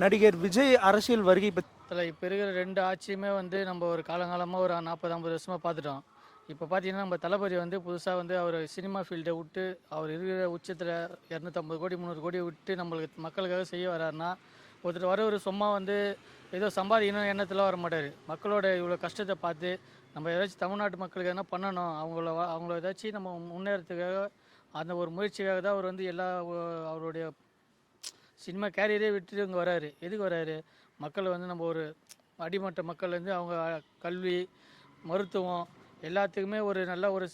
நடிகர் விஜய் அரசியல் வருகை பற்றி இப்போ இருக்கிற ரெண்டு ஆட்சியுமே வந்து நம்ம ஒரு காலங்காலமாக ஒரு நாற்பது ஐம்பது வருஷமாக பார்த்துட்டோம். இப்போ பார்த்தீங்கன்னா நம்ம தளபதி வந்து புதுசாக வந்து அவர் சினிமா ஃபீல்டை விட்டு அவர் இருக்கிற உச்சத்தில் இரநூத்தம்பது கோடி முந்நூறு கோடி விட்டு நம்மளுக்கு மக்களுக்காக செய்ய வராருன்னா ஒருத்தர் வரவர் சும்மா வந்து ஏதோ சம்பாதிக்கணும் எண்ணத்தில் வர மாட்டார். மக்களோட இவ்வளோ கஷ்டத்தை பார்த்து நம்ம ஏதாச்சும் தமிழ்நாட்டு மக்களுக்கு என்ன பண்ணணும் அவங்கள அவங்கள ஏதாச்சும் நம்ம முன்னேறத்துக்காக அந்த ஒரு முயற்சிக்காக தான் அவர் வந்து எல்லா அவருடைய சினிமா கேரியரே விட்டுட்டு இங்கே வராரு. எதுக்கு வராரு? மக்கள் வந்து நம்ம ஒரு அடிமட்ட மக்கள் வந்து அவங்க கல்வி மருத்துவம் எல்லாத்துக்குமே ஒரு நல்ல ஒரு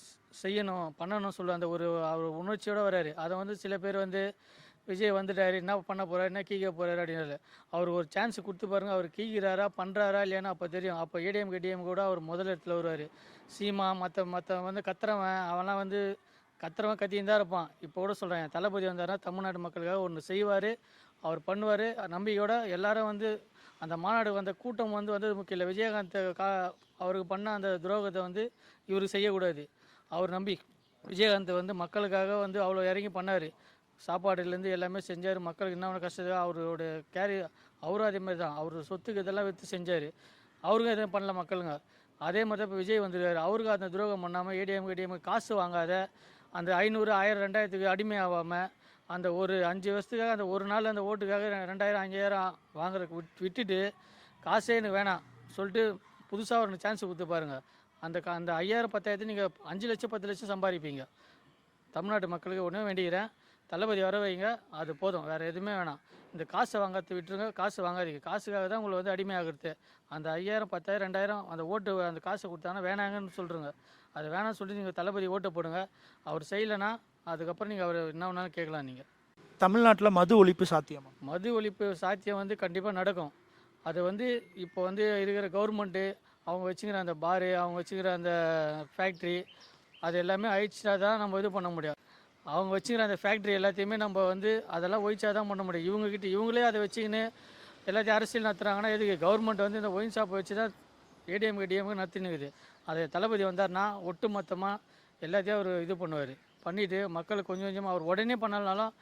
செய்யணும் பண்ணணும் சொல்ல அந்த ஒரு அவர் உணர்ச்சியோடு வராரு. அதை வந்து சில பேர் வந்து விஜய் வந்துட்டார் என்ன பண்ண போறாரு என்ன கீக்க போகிறாரு அப்படின்னாரு. அவர் ஒரு சான்ஸ் கொடுத்து பாருங்க அவர் கீக்கிறாரா பண்ணுறாரா இல்லையானு அப்போ தெரியும். அப்போ ஏடிஎம் கேடிஎம் கூட அவர் முதல் இடத்துல வருவார். சீமா மற்ற மற்ற வந்து கத்துறவன் அவன்லாம் வந்து கத்துறவன் கத்தியும் தான் இருப்பான். இப்போ கூட சொல்கிறேன் தளபதி வந்தாருன்னா தமிழ்நாடு மக்களுக்காக ஒன்று செய்வார் அவர் பண்ணுவார். நம்பிக்கையோட எல்லாரும் வந்து அந்த மாநாடு வந்த கூட்டம் வந்து வந்து முக்கியம் இல்லை. விஜயகாந்த் கா அவருக்கு பண்ண அந்த துரோகத்தை வந்து இவருக்கு செய்யக்கூடாது. அவர் நம்பி விஜயகாந்த் வந்து மக்களுக்காக வந்து அவ்வளோ இறங்கி பண்ணார். சாப்பாடுலேருந்து எல்லாமே செஞ்சார். மக்களுக்கு என்ன கஷ்டத்தை அவரோட கேரி அவரும் அதே மாதிரி தான். அவர் சொத்துக்கு இதெல்லாம் விற்று செஞ்சார். அவருக்கும் எதுவும் பண்ணல மக்களுங்க. அதே மாதிரி தான் இப்போ விஜய் வந்துருக்காரு அவருக்கு அந்த துரோகம் பண்ணாமல் ஏடிஎம் ஏடிஎம் காசு வாங்காத அந்த ஐநூறு ஆயிரம் ரெண்டாயிரத்துக்கு அடிமை ஆகாமல் அந்த ஒரு அஞ்சு வருஷத்துக்காக அந்த ஒரு நாள் அந்த ஓட்டுக்காக ரெண்டாயிரம் அஞ்சாயிரம் வாங்குறதுக்கு விட் விட்டுட்டு காசே எனக்கு வேணாம். சொல்லிட்டு புதுசாக ஒரு சான்ஸ் கொடுத்து பாருங்கள் அந்த க- அந்த ஐயாயிரம் பத்தாயிரத்து நீங்கள் அஞ்சு லட்சம் பத்து லட்சம் சம்பாதிப்பீங்க. தமிழ்நாட்டு மக்களுக்கு ஒன்றே வேண்டிக்கிறேன். தளபதி வர வைங்க அது போதும். வேறு எதுவுமே வேணாம். இந்த காசை வாங்கிறது விட்டுருங்க காசு வாங்காதீங்க. காசுக்காக தான் உங்களை வந்து அடிமையாகிறது அந்த ஐயாயிரம் பத்தாயிரம் ரெண்டாயிரம் அந்த ஓட்டு அந்த காசை கொடுத்தாங்கன்னா வேணாங்கன்னு சொல்கிறீங்க அது வேணாம்னு சொல்லி நீங்கள் தளபதி ஓட்டு போடுங்க. அவர் செய்யலைன்னா அதுக்கப்புறம் நீங்கள் அவர் என்ன வேணாலும் கேட்கலாம் நீங்கள் தமிழ்நாட்டில் மது ஒழிப்பு சாத்தியமா? மது ஒழிப்பு சாத்தியம் வந்து கண்டிப்பாக நடக்கும். அது வந்து இப்போ வந்து இருக்கிற கவர்மெண்ட்டு அவங்க வச்சுக்கிற அந்த பாரு அவங்க வச்சுக்கிற அந்த ஃபேக்ட்ரி அது எல்லாமே அழிச்சிட்டா தான் நம்ம இது பண்ண முடியும். அவங்க வச்சுக்கிற அந்த ஃபேக்ட்ரி எல்லாத்தையுமே நம்ம வந்து அதெல்லாம் ஒழிச்சா தான் பண்ண முடியும். இவங்ககிட்ட இவங்களே அதை வச்சுக்கின்னு எல்லாத்தையும் அரசியல் நடத்துகிறாங்கன்னா எதுக்கு? கவர்மெண்ட் வந்து இந்த ஒயின் ஷாப்பை வச்சு தான் ஏடிஎம் ஏடிஎம் நடத்தினுக்குது அது தளபதி வந்தார்னா ஒட்டு மொத்தமாக எல்லாத்தையும் அவர் இது பண்ணுவார். பண்ணிவிட்டு மக்களுக்கு கொஞ்சம் கொஞ்சமாக அவர் உடனே பண்ணலனாலும்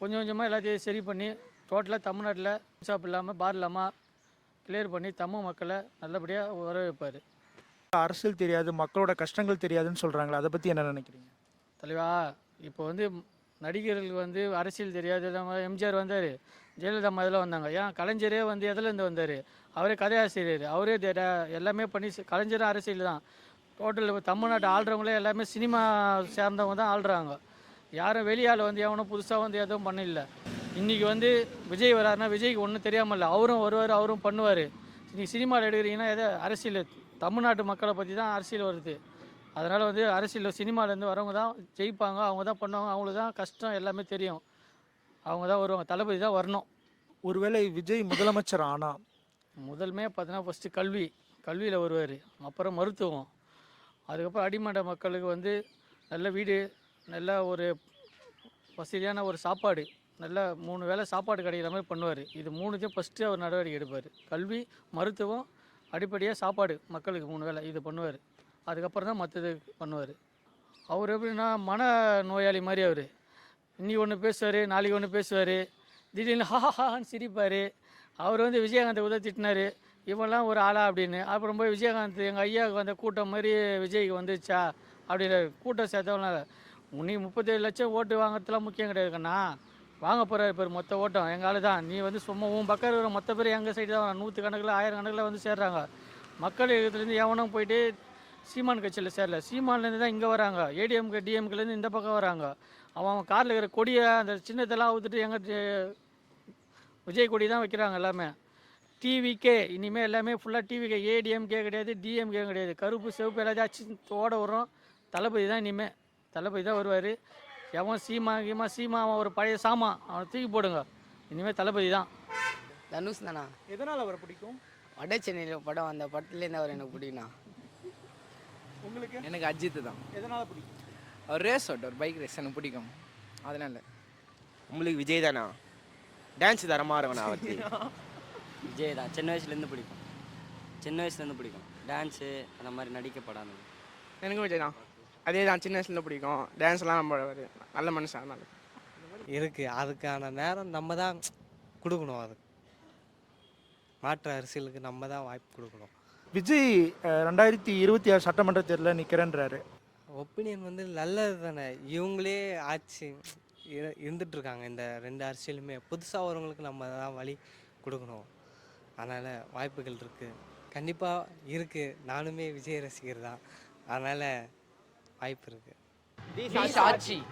கொஞ்சம் கொஞ்சமாக எல்லாத்தையும் சரி பண்ணி டோட்டலாக தமிழ்நாட்டில் ஷாப் இல்லாமல் பார் இல்லாமல் கிளியர் பண்ணி தமிழ் மக்களை நல்லபடியாக வர வைப்பார் அரசியல் தெரியாது மக்களோட கஷ்டங்கள் தெரியாதுன்னு சொல்கிறாங்களே அதை பற்றி என்ன நினைக்கிறீங்க? தலைவா இப்போ வந்து நடிகர்களுக்கு வந்து அரசியல் தெரியாது எம்ஜிஆர் வந்தார் ஜெயலலிதா அம்மா வந்தாங்க. ஏன்? கலைஞரே வந்து எதுலேருந்து வந்தார்? அவரே கதையாசிரியர். அவரே எல்லாமே பண்ணி கலைஞரும் அரசியல் தான். டோட்டல் தமிழ்நாட்டு ஆள்றவங்களே எல்லாமே சினிமா சேர்ந்தவங்க தான் ஆள்றாங்க. யாரும் வெளியால் வந்து எவனும் புதுசாக வந்து எதுவும் பண்ணல. இன்றைக்கி வந்து விஜய் வராருன்னா விஜய்க்கு ஒன்றும் தெரியாமல் இல்லை. அவரும் வருவார் அவரும் பண்ணுவார். இன்றைக்கி சினிமாவில் எடுக்கிறீங்கன்னா எதோ? அரசியல். தமிழ்நாட்டு மக்களை பற்றி தான் அரசியல் வருது. அதனால் வந்து அரசியல் சினிமாலேருந்து வரவங்க தான் ஜெயிப்பாங்க அவங்க தான் பண்ணுவாங்க அவங்களுக்கு தான் கஷ்டம் எல்லாமே தெரியும். அவங்க தான் வருவாங்க தளபதி தான் வரணும். ஒருவேளை விஜய் முதலமைச்சர் ஆனா? முதல்மே பார்த்தீங்கன்னா ஃபஸ்ட்டு கல்வி கல்வியில் வருவார் அப்புறம் மருத்துவம். அதுக்கப்புறம் அடிமட்ட மக்களுக்கு வந்து நல்ல வீடு நல்ல ஒரு வசதியான ஒரு சாப்பாடு நல்ல மூணு வேளை சாப்பாடு கிடைக்கிற மாதிரி பண்ணுவார். இது மூணுத்தையும் ஃபஸ்ட்டு அவர் நடவடிக்கை எடுப்பார். கல்வி மருத்துவம் அடிப்படையாக சாப்பாடு மக்களுக்கு மூணு வேளை இது பண்ணுவார். அதுக்கப்புறம் தான் மற்றது பண்ணுவார். அவர் எப்படின்னா மன நோயாளி மாதிரி அவர். இன்னைக்கு ஒன்று பேசுவார் நாளைக்கு ஒன்று பேசுவார். திடீர்னு ஹாஹான்னு சிரிப்பார். அவர் வந்து விஜயகாந்தை உதவி திட்டினாரு இவன்லாம் ஒரு ஆளா அப்படின்னு. அப்புறம் போய் விஜயகாந்த் எங்கள் ஐயாவுக்கு வந்த கூட்டம் மாதிரி விஜய்க்கு வந்துச்சா அப்படின்ற கூட்டம் சேர்த்தவனால நீ முப்பத்தேழு லட்சம் ஓட்டு வாங்குறதுலாம் முக்கியம் கிடையாதுக்கண்ணா வாங்க போகிறாரு இப்போ மொத்த ஓட்டம். எங்கள் ஆளு தான். நீ வந்து சும்மா உன் பக்கம் இருக்கிற மொத்த பேர் எங்கள் சைடு தான் நூற்று கணக்கில் ஆயிரம் கணக்கில் வந்து சேர்றாங்க. மக்கள் இதுலேருந்து எவனும் போயிட்டு சீமான் கட்சியில் சேரல. சீமான்லேருந்து தான் இங்கே வராங்க. ஏடிஎம்கே டிஎம்கேலேருந்து இந்த பக்கம் வராங்க. அவன் அவன் காரில் இருக்கிற கொடியை அந்த சின்னத்தெல்லாம் அவுத்துட்டு எங்கள் விஜய் கொடி தான் வைக்கிறாங்க எல்லாமே. டிவிக்கே இனிமேல் எல்லாமே ஃபுல்லாக டிவிக்கே ஏடிஎம்கே கிடையாது டிஎம்கே கிடையாது. கருப்பு சிவப்பு எல்லாத்தையும் அச்சு ஓட வரும் தளபதி தான் இனிமேல் தளபதி தான் வருவார். எவன் சீமா கீமா சீமா அவன் ஒரு பழைய சாமா அவனை தூக்கி போடுங்க. இனிமேல் தளபதி தான். தனுஷ் தானா? எதனால் அவரை பிடிக்கும்? வட சென்னையில் படம் அந்த படத்துலேருந்து அவர் எனக்கு பிடிக்குண்ணா உங்களுக்கு? எனக்கு அஜித் தான். எதனால் பிடிக்கும்? அவர் ரேஸ் ஓட்டுவார் பைக் ரேஸ் எனக்கு பிடிக்கும். அதனால. உங்களுக்கு விஜய் தானா? டான்ஸ் தரமாக இருக்கணும் அவருக்கு? விஜய் தான். சின்ன வயசுலேருந்து பிடிக்கும். சின்ன வயசுலேருந்து பிடிக்கும். டான்ஸு அந்த மாதிரி நடிக்க படம் எனக்கும் விஜய் தான். அதே தான் சின்ன வயசுல பிடிக்கும். டான்ஸ்லாம் நம்ம ஒரு நல்ல மனுஷன் அதனால. இருக்குது அதுக்கான நேரம் நம்ம தான் கொடுக்கணும் அது. மாற்று அரசியலுக்கு நம்ம தான் வாய்ப்பு கொடுக்கணும். விஜய் ரெண்டாயிரத்தி இருபத்தி ஆறு சட்டமன்ற தேர்தலில் நிற்கிறேன்றாரு ஒப்பீனியன் வந்து நல்லது தானே? இவங்களே ஆட்சி இரு- இருந்துட்டு இருக்காங்க இந்த ரெண்டு அரசியலுமே. புதுசாக வரவங்களுக்கு நம்ம தான் வழி கொடுக்கணும். அதனால் வாய்ப்புகள் இருக்குது கண்டிப்பாக இருக்குது நானுமே விஜய் ரசிகர் தான். அதனால் வாய்ப்பு இருக்குது சாட்சி.